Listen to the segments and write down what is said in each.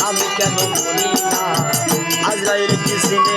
আমি কেন বলি না? আজরাইল কি সিনে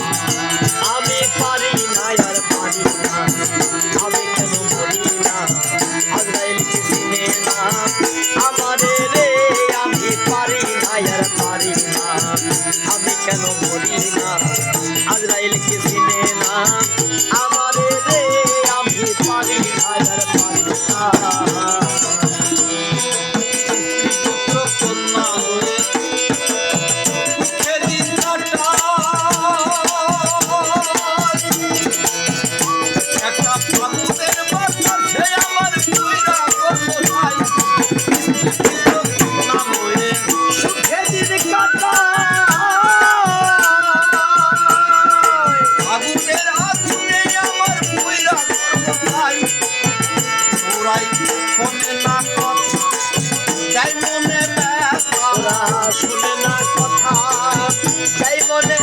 I let it fly. Ah, ah, ah, ah. তাই মনে